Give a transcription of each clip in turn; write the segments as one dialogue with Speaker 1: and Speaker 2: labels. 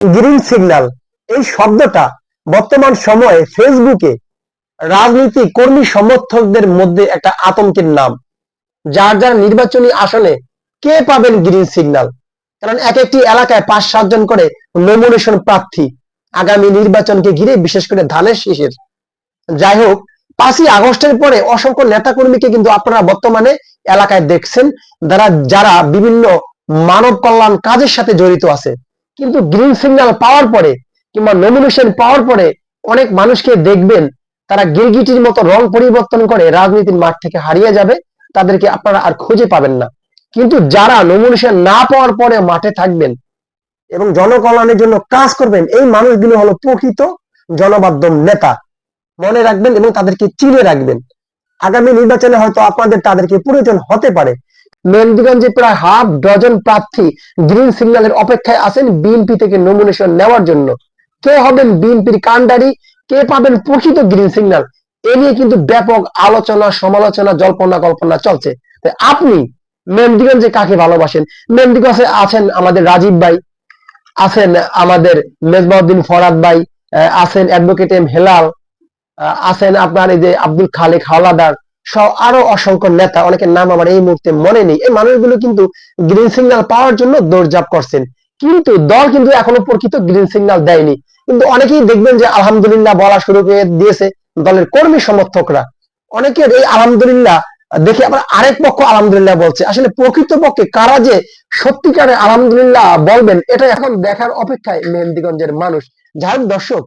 Speaker 1: Green signal. এই শব্দটা বর্তমান সময়ে ফেসবুকে রাজনীতি কর্মী সমর্থকদের মধ্যে একটা আতঙ্কের নাম। যার যার নির্বাচনী আসনে কে পাবেন গ্রিন সিগন্যাল? কারণ এক একটি এলাকায় পাঁচ সাতজন করে নমিনেশন প্রার্থী আগামী নির্বাচনকে ঘিরে, বিশেষ করে ধানের শীষের। যাই হোক, পাঁচই আগস্টের পরে অসংখ্য নেতাকর্মীকে কিন্তু আপনারা বর্তমানে এলাকায় দেখছেন। যারা যারা বিভিন্ন মানব কল্যাণ কাজের সাথে জড়িত আছে কিন্তু গ্রিন সিগন্যাল পাওয়ার পরে কিংবা নমিনেশন পাওয়ার পরে অনেক মানুষকে দেখবেন, তারা গিরগিটির মতো রং পরিবর্তন করে রাজনীতির মাঠ থেকে হারিয়ে যাবে, তাদেরকে আপনারা আর খুঁজে পাবেন না। কিন্তু যারা নমিনেশন না পাওয়ার পরে মাঠে থাকবেন এবং জনকল্যাণের জন্য কাজ করবেন, এই মানুষগুলো হলো প্রকৃত জনমাধ্যম নেতা। মনে রাখবেন এবং তাদেরকে চিনে রাখবেন। আগামী নির্বাচনে হয়তো আপনাদের তাদেরকে প্রয়োজন হতে পারে। মেহেন্দিগঞ্জে প্রায় হাফ ডজন প্রার্থী গ্রিন সিগন্যালের অপেক্ষায় আছেন বিএনপি থেকে নমিনেশন নেওয়ার জন্য। কে হবেন বিএনপির কাণ্ডারি? কে পাবেন প্রকৃত গ্রিন সিগন্যাল? এ নিয়ে কিন্তু ব্যাপক আলোচনা, সমালোচনা, জল্পনা কল্পনা চলছে। আপনি মেহেন্দিগঞ্জে কাকে ভালোবাসেন? মেহেন্দিগঞ্জে আছেন আমাদের রাজীব ভাই, আছেন আমাদের মেজবাউদ্দিন ফরাদ ভাই আছেন অ্যাডভোকেট এম হেলাল আছেন আপনার এই যে আব্দুল খালেক হাওলাদার আরও অসংখ্য নেতা, অনেকের নাম আমার এই মুহূর্তে মনে নেই। এই মানুষগুলো কিন্তু গ্রিন সিগন্যাল পাওয়ার জন্য দৌড়ঝাঁপ করছেন। কিন্তু দল কিন্তু এখনও প্রকৃত গ্রিন সিগন্যাল দেয়নি। কিন্তু অনেকেই দেখবেন যে আলহামদুলিল্লাহ বলা শুরু করে দিয়েছে দলের কর্মী সমর্থকরা। অনেকের এই আলহামদুলিল্লাহ দেখে আবার আরেক পক্ষ আলহামদুলিল্লাহ বলছে। আসলে প্রকৃত পক্ষে কারা যে সত্যিকারে আলহামদুলিল্লাহ বলবেন, এটা এখন দেখার অপেক্ষায় মেহেন্দিগঞ্জের মানুষ। যার দর্শক,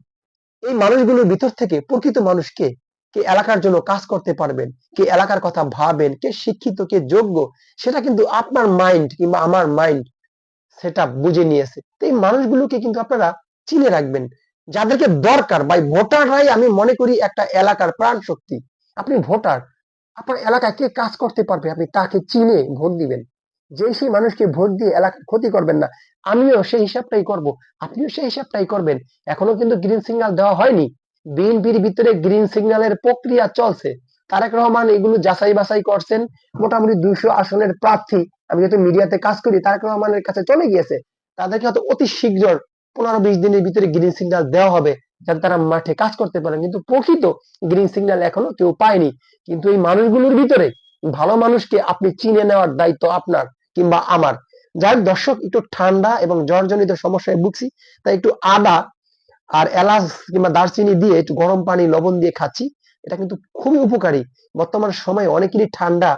Speaker 1: এই মানুষগুলোর ভিতর থেকে প্রকৃত মানুষ কে কে এলাকার জন্য কাজ করতে পারবেন, কে এলাকার কথা ভাবেন, কে শিক্ষিত, কে যোগ্য, সেটা কিন্তু আপনার মাইন্ড কিংবা আমার মাইন্ড সেটা বুঝে নিয়েছে। তো এই মানুষগুলোকে কিন্তু আপনারা চিনে রাখবেন। যাদেরকে দরকার, ভাই, ভোটাররাই আমি মনে করি একটা এলাকার প্রাণ শক্তি। আপনি ভোটার, আপনার এলাকায় কে কাজ করতে পারবে? আপনি তাকে চিনে ভোট দিবেন। যে সেই মানুষকে ভোট দিয়ে এলাকার ক্ষতি করবেন না, আমিও সেই হিসাবটাই করব, আপনিও সেই হিসাবটাই করবেন। এখনও কিন্তু গ্রিন সিগন্যাল দেওয়া হয়নি। বিএনপির ভিতরে গ্রিন সিগন্যালের প্রক্রিয়া চলছে। তারেক রহমান এগুলো যাচাই বাছাই করছেন। মোটামুটি দুইশো আসনের প্রার্থী। আমি যেহেতু মিডিয়াতে কাজ করি, তারেক রহমানের কাছে চলে গিয়েছে। তাদেরকে হয়তো অতি শীঘ্র পনেরো বিশ দিনের ভিতরে গ্রিন সিগন্যাল দেওয়া হবে, যাতে তারা মাঠে কাজ করতে পারেন কিন্তু প্রকৃত গ্রিন সিগন্যাল এখনও কেউ পায়নি। কিন্তু এই মানুষগুলোর ভিতরে ভালো মানুষকে আপনি চিনে নেওয়ার দায়িত্ব আপনার কিংবা আমার। যাই দর্শক, একটু ঠান্ডা এবং জর্জনিত সমস্যায় ভুগছি, তাই একটু আদা আর এলাচ কিংবা দারচিনি দিয়ে একটু গরম পানি, লবণ দিয়ে খাচ্ছি, এটা কিন্তু খুবই উপকারী। বর্তমান সময়ে অনেকেরই ঠান্ডা,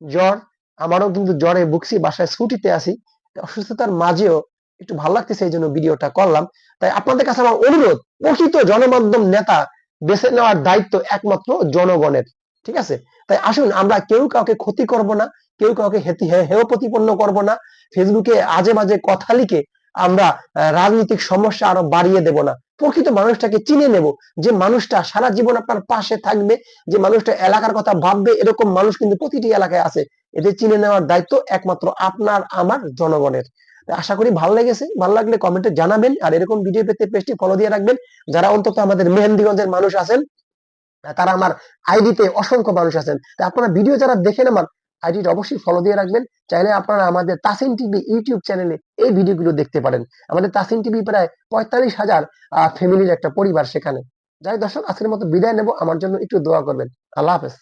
Speaker 1: জ্বর, আমারও কিন্তু জ্বরে ভুগছি, বাসায় ছুটিতে আছি অসুস্থতার মাঝেও একটু ভালো লাগতেছে এই জন্য ভিডিওটা করলাম। তাই আপনাদের কাছে আমার অনুরোধ, প্রকৃত জনমাধ্যম নেতা বেছে নেওয়ার দায়িত্ব একমাত্র জনগণের, ঠিক আছে? তাই আসুন, আমরা কেউ কাউকে ক্ষতি করব না, কেউ কাউকে হেতি হেয় প্রতিপন্ন করব না। ফেসবুকে আজে বাজে কথা লিখে আমরা রাজনৈতিক সমস্যা আরও বাড়িয়ে দেব না। প্রকৃত মানুষটাকে চিনে নেব যে মানুষটা সারা জীবন আপনার পাশে থাকবে, যে মানুষটা এলাকার কথা ভাববে, এরকম মানুষ কিন্তু প্রতিটি এলাকায় আছে। এদের চিনে নেওয়ার দায়িত্ব একমাত্র আপনার, আমার জনগণের। আশা করি ভালো লেগেছে। ভালো লাগলে কমেন্টে জানাবেন আর এরকম ভিডিও পেতে পেজটি ফলো দিয়ে রাখবেন। যারা অন্তত আমাদের মেহেন্দিগঞ্জের মানুষ আছেন, তারা আমার আইডিতে অসংখ্য মানুষ আছেন। আপনারা ভিডিও যারা দেখেন আমার আইডিটা অবশ্যই ফলো দিয়ে রাখবেন। চাইলে আপনারা আমাদের তাসিন টিভি ইউটিউব চ্যানেলে এই ভিডিওগুলো দেখতে পারেন। আমাদের তাসিন টিভি প্রায় পঁয়তাল্লিশ হাজার ফ্যামিলির একটা পরিবার সেখানে। যাই দর্শক, আজকের মতো বিদায় নেব। আমার জন্য একটু দোয়া করবেন। আল্লাহ হাফেজ।